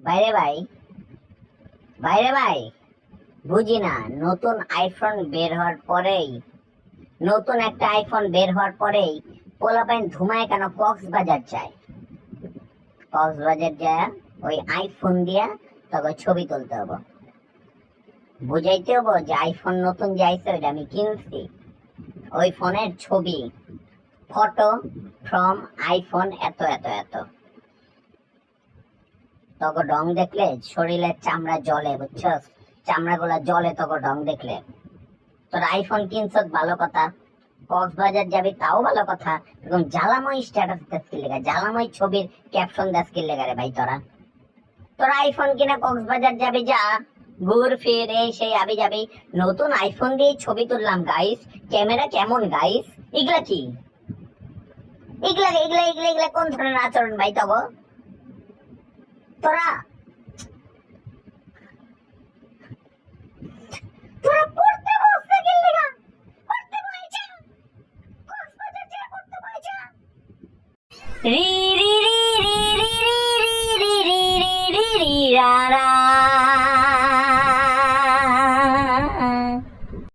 বাইরে ভাই বাইরে ভাই, বুঝি না, নতুন আইফোন বের হওয়ার পরেই, নতুন একটা আইফোন বের হওয়ার পরেই পোলাপাইন ধুমায় কেন কক্সবাজার চায় কক্সবাজার যায়, ওই আইফোন দিয়া তবে ছবি তুলতে হবে। বুঝাইতে হব যে আইফোন নতুন যে আইছে, ওইটা আমি কিনছি। ওই ফোনের ছবি ফটো ফ্রম আইফোন এত এত এত। তখন ডং দেখলে শরীরের চামড়া জলে বুঝছস? চামড়া গুলা জলে তখন ডং দেখলে। তোর আইফোন কিনছ ভালো কথা। কক্সবাজার যাবি, তাও ভালো কথা। এরকম জ্বালাময় স্ট্যাটাস জ্বালাময় ছবির ক্যাপশন রে ভাই তোরা। তোরা আইফোন কিনে কক্সবাজার যাবি, যা। ঘুর, ফির, এই, সেই, আবি যাবি। নতুন আইফোন দিয়ে ছবি তুললাম গাইস ক্যামেরা কেমন গাইস এগুলা কি? এগুলা এগুলা এগুলা এগুলা কোন ধরনের আচরণ ভাই তব তোরা রি রি রি রি রি রি রি রি রি রি রা রা